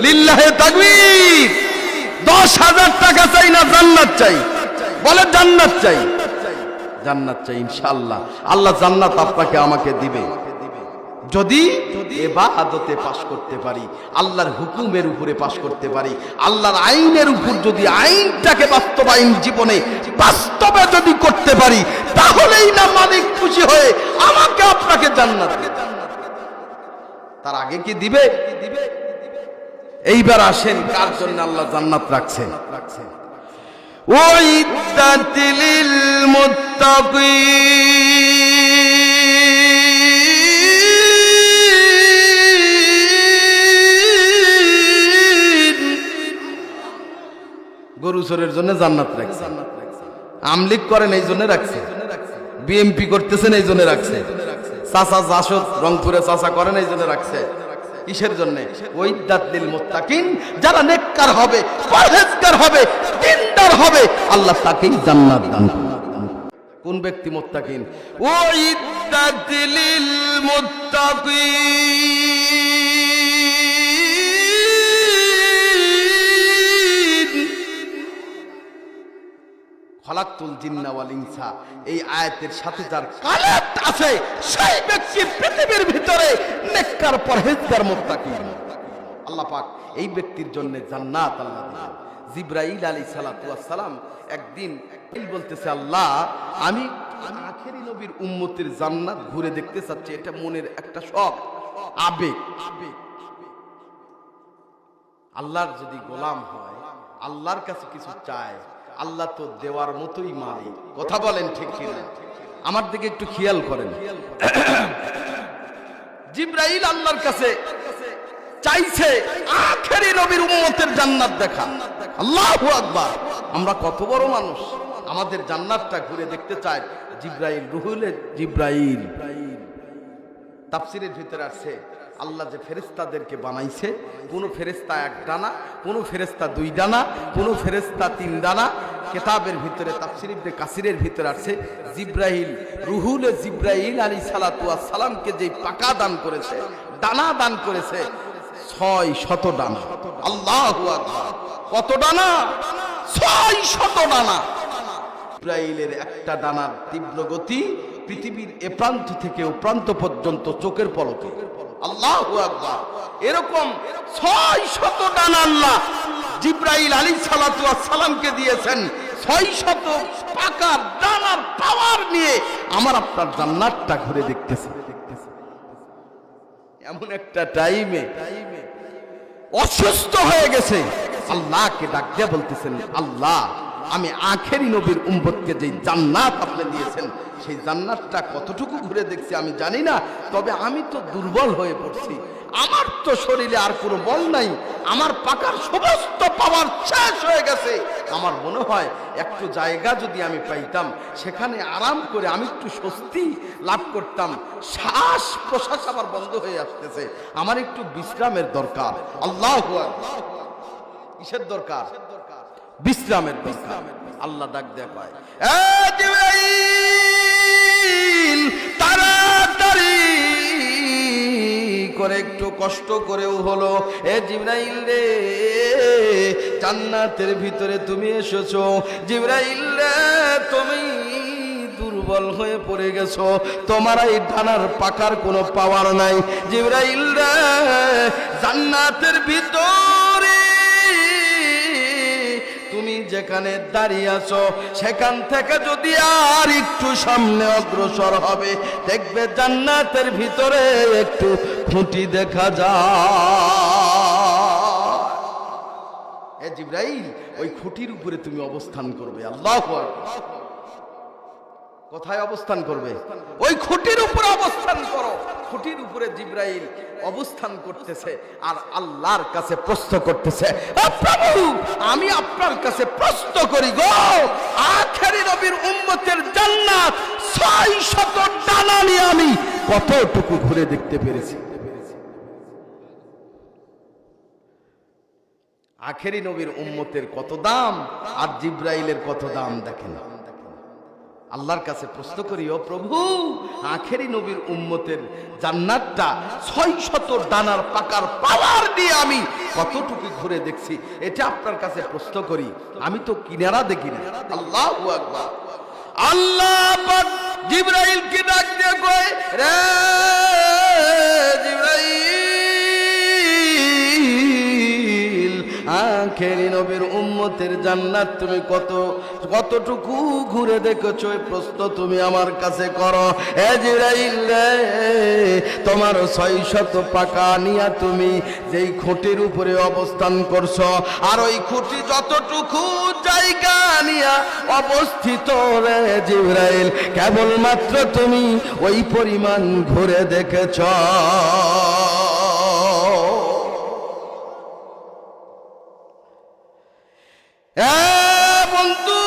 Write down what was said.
লিল্লাহে তাকবীর। দশ হাজার টাকা চাই না, জান্নাত চাই। বলে জান্নাত চাই। জান্নাত চাই, ইনশাআল্লাহ। আল্লাহ জান্নাত আপনাকে আমাকে দিবে। যদি এবাদতে পাশ করতে পারি, আল্লাহর হুকুমের উপরে পাশ করতে পারি, আল্লাহর আইনের উপর যদি আইনটাকে বাস্তবায়ন জীবনে বাস্তবে যদি করতে পারি, তাহলেই না মালিক খুশি হয়ে আমাকে আপনাকে জান্নাত। তার আগে কি দিবে দিবে? এইবার আসেন, কার জন্য আল্লাহ জান্নাত রাখছেন? গরু চোরের জন্য জান্নাত রাখছে আমলিক করেন, এই জন্য রাখছে বিএমপি করতেছেন, এই জন্য রাখছে চাচা জাসদ রংপুরে চাচা করেন, এই জন্য রাখছে কিসের জন্য? ওই দাতলিল মুত্তাকিন, যারা নেককার হবে, পরহেজগার হবে, দিনদার হবে, আল্লাহ তাকেই জান্নাত দান। কোন ব্যক্তি মোত্তাকিন? ওই দাতলিল মুত্তাকিন। খলাকুল জিন্না ওয়াল ইনসা। এই আয়াতের সাথে যার কানেক্ট আছে, সেই ব্যক্তি পৃথিবীর ভিতরে নেককার পরহেজগার মুত্তাকিন আল্লাহ পাক এই ব্যক্তির জন্য জান্নাত আল্লাহ জিব্রাইল আলী একদিন বলতেছে, আল্লাহ, আমি আখেরি নবীর উম্মতের জান্নাত ঘুরে দেখতে চাচ্ছি। এটা মনের একটা শখ আবেগ আবেগ। আল্লাহর যদি গোলাম হয়, আল্লাহর কাছে কিছু চায় আল্লাহ তো দেওয়ার মতোই মালিক। কথা বলেন ঠিক কিনা? আমার দিকে একটু খেয়াল করেন। জিব্রাইল আল্লাহর কাছে চাইছে আখেরি নবীর উম্মতের জান্নাত দেখা। আল্লাহু আকবার। আমরা কত বড় মানুষ। আমাদের জান্নাতটা ঘুরে দেখতে চাই জিব্রাইল রুহুলে জিব্রাইল। তাফসিরের ভিতরে আছে আল্লাহ যে ফেরেস্তাদেরকে বানাইছে, কোনো ফেরেস্তা এক ডানা, কোনো ফেরেস্তা দুই ডানা, কোনো ফেরেস্তা তিন ডানা, কেতাবের ভিতরে তাফসিরিবনে কাসিরের ভিতরে আছে জিব্রাহিল রুহুলে জিব্রাহিল আলী সালাতুয়া সালামকে যে পাকা দান করেছে, ডানা দান করেছে, ছয় শত ডানা। আল্লাহ কত ডানা? ছয় শত ডানা। ইব্রাহিলের একটা ডানার তীব্র গতি পৃথিবীর এ প্রান্ত থেকে ও প্রান্ত পর্যন্ত চোখের পলকে। আল্লাহ এরকম ছয় শত ডানা আল্লাহ জিব্রাইল আলী সালাতু সালামকে দিয়েছেন। ছয় শত পাকা ডানার পাওয়ার নিয়ে আমার আপনার জান্নাতটা ঘুরে দেখতেছে। এমন একটা টাইমে অসুস্থ হয়ে গেছে। আল্লাহকে বলতেছেন, আল্লাহ আমি আখেরি নবীর উম্মতকে যে জান্নাত আপনি দিয়েছেন, সেই জান্নাতটা কতটুকু ঘুরে দেখছি আমি জানি না, তবে আমি তো দুর্বল হয়ে পড়ছি। আমার তো শরীরে আর কোনো বল নাই, আমার পাকার সমস্ত পাওয়ার শেষ হয়ে গেছে। আমার মনে হয় একটু জায়গা যদি আমি পাইতাম, সেখানে আরাম করে আমি একটু স্বস্তি লাভ করতাম। শ্বাস প্রশ্বাস আমার বন্ধ হয়ে আসতেছে। আমার একটু বিশ্রামের দরকার। আল্লাহ কিসের দরকার? বিশ্রামের দরকার। আল্লাহ ডাক দেয়া পায় তাড়াতাড়ি করে একটু কষ্ট করেও হলো। এ জিব্রাইল রে, জান্নাতের ভিতরে তুমি এসেছ। জিব্রাইল রে, তুমি দুর্বল হয়ে পড়ে গেছো। তোমার এই ডানার পাকার কোনো পাওয়ার নাই। জিব্রাইল রে, জান্নাতের ভিতরে যেখানে দাঁড়িয়ে আছো, সেখান থেকে যদি আর একটু সামনে অগ্রসর হবে, দেখবে জান্নাতের ভিতরে একটু খুঁটি দেখা যায়। জিব্রাইল, ওই খুঁটির উপরে তুমি অবস্থান করবে, আল্লাহ কোথায় অবস্থান করবে? ওই খুঁটির উপরে অবস্থান করো। খুঁটির উপরে জিব্রাইল অবস্থান করতেছে আর আল্লাহর কাছে প্রশ্ন করতেছে, "ও প্রভু, আমি আপনার কাছে প্রশ্ন করি গো। আখেরি নবীর উম্মতের জান্নাত ছয় শত ডানা নিয়ে আমি কতটুকু ঘুরে দেখতে পেরেছি? আখেরি নবীর উম্মতের কত দাম আর জিব্রাইলের কত দাম দেখেন? আল্লাহর কাছে প্রশ্ন করি ও প্রভু, আখেরি নবীর উম্মতের জান্নাতটা ছয় শত ডানার পাকার পাওয়ার দিয়ে আমি কতটুকু ঘুরে দেখছি, এটা আপনার কাছে প্রশ্ন করি। আমি তো কিনারা দেখি না। আল্লাহ আকবার। আল্লাহ পাক জিব্রাইলকে ডাক দিয়ে কয়, রে নবীর জান্নাত তুমি কত, কতটুকু ঘুরে দেখেছ এই প্রশ্ন তুমি আমার কাছে করো। তোমার ছয় শত পাকা নিয়া তুমি যেই খুঁটির উপরে অবস্থান করছ, আর ওই খুঁটি যতটুকু জায়গা নিয়া অবস্থিত রে জিব্রাইল, কেবলমাত্র তুমি ওই পরিমাণ ঘুরে দেখেছ। বন্ধু